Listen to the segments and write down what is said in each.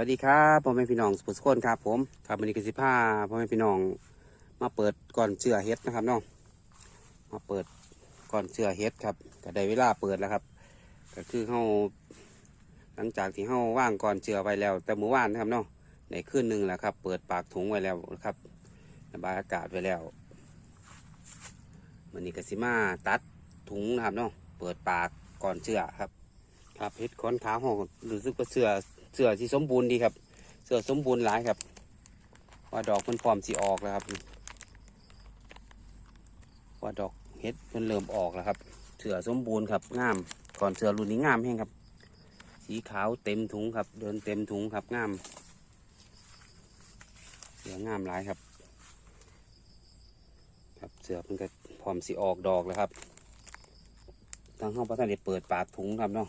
วัสดีครับพ่อแม่พี่น้องสุภสุคนครับผมครับวันนี้กสิผ้าพ่อแม่พี่น้องมาเปิดก่อนเชื่อเฮ็ดนะครับน้องมาเปิดก่อนเชื่อเฮ็ดครับก็ได้เวลาเปิดแล้วครับ ก็คือเฮาหลังจากที่เฮาว่างก่อนเชื่อไว้แล้ว แต่เมื่อวานนะครับเนาะในคืนหนึ่งแหละครับ เปิดปากถุงไว้แล้วนะครับระบายอากาศไว้แล้ววันนี้กสิมาตัดถุงนะครับเนาะเปิดปากก่อนเชื่อครับ ครับเฮ็ดขอนขาวห้องรู้สึกว่าเสือ เสือที่สมบูรณ์ดีครับ เสือสมบูรณ์หลายครับ ว่าดอกมันพร้อมสีออกแล้วครับ ว่าดอกเฮ็ดมันเริ่มออกแล้วครับ เสือสมบูรณ์ครับงามก่อนเสือรุ่นนี้งามแห้งครับ สีขาวเต็มถุงครับ เดินเต็มถุงครับงามเสืองามหลายครับ ครับเสือมันก็พร้อมสีออกดอกแล้วครับทางห้องพระท่านได้เปิดปากถุงครับเนาะ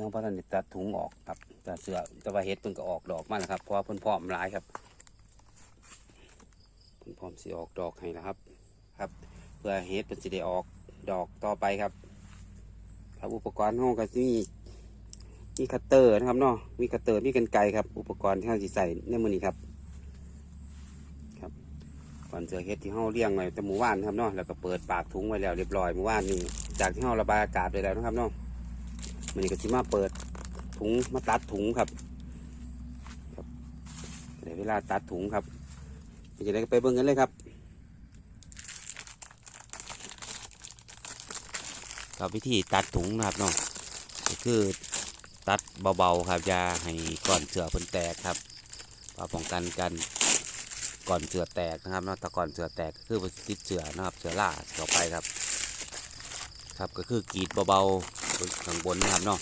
ทางห้องพระท่านได้ตัดถุงออกครับแต่เสือแต่ว่าเห็ดเพิ่นก็ออกดอกมาแล้วครับเพราะว่าเพิ่นพร้อมหลายครับเพิ่นพร้อมสิออกดอกให้แล้วครับ ครับ เพื่อเห็ดเพิ่นสิได้ออกดอกต่อไปครับ ครับอุปกรณ์ห้องก็มีมีคัตเตอร์นะครับเนาะมีคัตเตอร์มีกันไกรครับ อุปกรณ์ที่เราสิใส่ในมือนี้ครับ ครับก่อนเจอเฮ็ดที่เฮาเลี้ยงไว้แต่หมู่บ้านครับเนาะแล้วก็เปิดปากถุงไว้แล้วเรียบร้อยหมู่บ้านนี่จากที่เฮาระบายอากาศไปแล้วนะครับเนาะ มันก็สิมาเปิดถุงมาตัดถุงครับครับเดี๋ยวเวลาตัดถุงครับไปจะได้ไปเบิ่งกันเลยครับครับวิธีตัดถุงนะครับเนาะก็คือตัดเบาๆครับอย่าให้ก่อนเสือพิ่นแตกครับเพื่อป้องกันการก่อนเสือแตกนะครับนาะแต่ก่อนเสือแตกก็คือเป็นติดเสือนะครับเสือล่าต่อไปครับ ครับก็คือกรีดเบาๆ ข้างบนนะครับเนาะ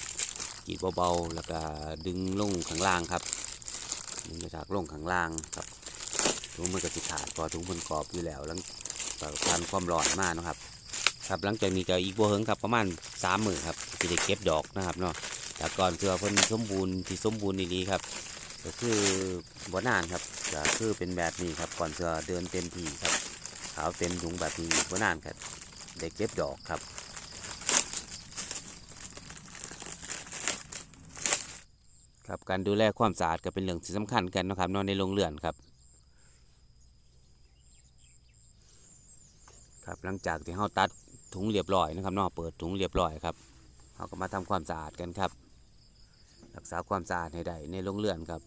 กรีดเบาๆแล้วก็ดึงลงข้างล่างครับดึงจากลงข้างล่างครับถุงมันก็สิขาดพอถุงมันกรอบอยู่แล้วหลังจากทานความร้อนมากนะครับ ครับหลังจากนี้ก็อีกบัวเฮิงครับประมาณสามหมื่นครับจะได้เก็บดอกนะครับเนาะแต่ก่อนเสือเพิ่นสมบูรณ์ที่สมบูรณ์ดีๆครับก็คือบ่นานครับก็คือเป็นแบบนี้ครับก่อนจะเดินเต็มที่ครับขาวเต็มถุงแบบนี้บ่นานครับได้เก็บดอกครับ ครับการดูแลความสะอาดก็เป็นเรื่องที่สำคัญกันนะครับนอนในโรงเรือนครับครับหลังจากที่เราตัดถุงเรียบร้อยนะครับนอกเปิดถุงเรียบร้อยครับเราก็มาทำความสะอาดกันครับ รักษาความสะอาดให้ได้ในโรงเรือนครับ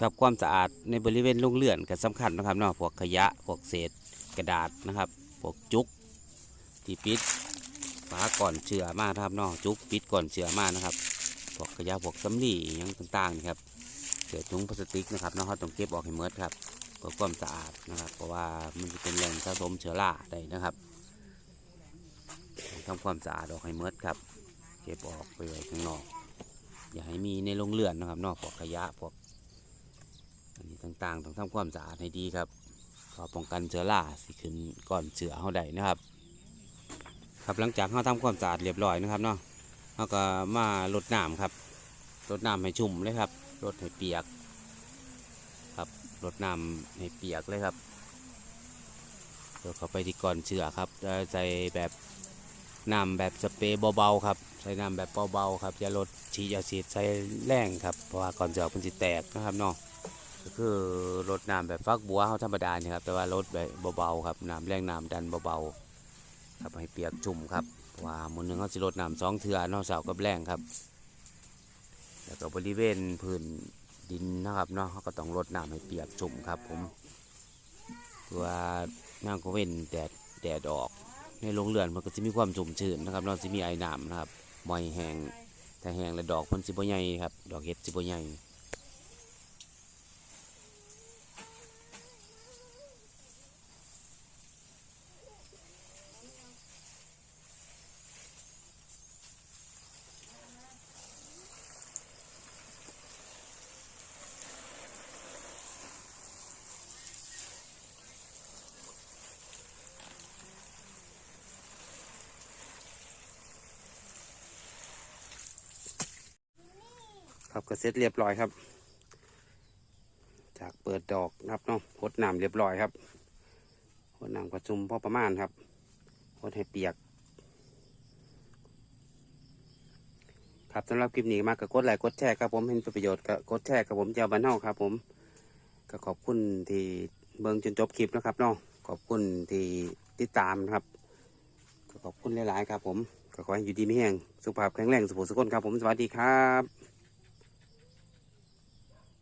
ครับความสะอาดในบริเวณโรงเรือนก็สำคัญนะครับเนาะพวกขยะพวกเศษ กระดาษนะครับพวกจุกที่ปิดฝาก่อนเชื้อมานะครับนาะจุกปิดก่อนเชื้อมากนะครับพวกขยะพวกสำลีอหยังต่างๆนี่ครับเศษถุงพลาสติกนะครับนาะเราต้องเก็บออกให้หมดครับเพื่อความสะอาดนะครับ เพราะว่ามันจะเป็นแหล่งสะสมเชื้อราได้นะครับทำความสะอาดออกให้หมดครับ เก็บออกไปไว้ข้างนอก อย่าให้มีในโรงเรือนนะครับนอกพวกขยะพวกอันนี้ต่างๆ ต้องทำความสะอาดให้ดีครับ เพื่อป้องกันเชื้อราสิขึ้นก่อนเสือเขาได้นะครับ ครับหลังจากเราทำความสะอาดเรียบร้อยนะครับเนาะเราก็มาลดน้ำครับลดน้ำให้ชุ่มเลยครับลดให้เปียก ครับลดน้ำให้เปียกเลยครับเดี๋ยวเขาไปที่ก่อนเชื้อครับใส่แบบน้ำแบบสเปรย์เบาๆครับใส่น้ำแบบเบาๆครับอย่าลดฉีดอย่าฉีดใส่แรงครับเพราะว่าก่อนเชือมันจะแตกนะครับเนาะ ก็คือรดน้ำแบบฟักบัวเขาธรรมดาเนี่ยครับแต่ว่าลดแบบเบาๆครับน้ำแรงน้ำดันเบาๆครับให้เปียกชุ่มครับว่ามือหนึงเขาสิรดน้ำสองเทือนอกเสากับแรงครับ แล้วก็บริเวณพื้นดินนะครับเนาะเขาก็ต้องรดน้ำให้เปียกชุ่มครับผมเพื่อว่าย่งก็เว้นแดดแดดออก ในโรงเรือนมันก็จะมีความชุ่มชื้นนะครับเนาะจะมีไอ้น้ำนะครับมอยแห้งถ้าแห้งแล้วดอกมันสิบใหญ่ครับ ดอกเห็ดสิบใหญ่ ครับก็เสร็จเรียบร้อยครับ จากเปิดดอกนะครับเนาะพดน้ำเรียบร้อยครับพคนน้ำกระจุมพอประมาณครับคนให้เปียก ครับสำหรับคลิปนี้มากก็กดไลค์กดแชร์ครับผมเห็นประโยชน์ก็กดแชร์กับผมเจ้าบ้านเฮาครับ ผมก็ขอบคุณที่เบิ่งจนจบคลิปนะครับเนาะขอบคุณที่ติดตามครับขอบคุณหลาย ๆ ครับผม ก็ขอให้อยู่ดีมีแห่งสุขภาพแข็งแรงสุขสุขคนครับผม สวัสดีครับ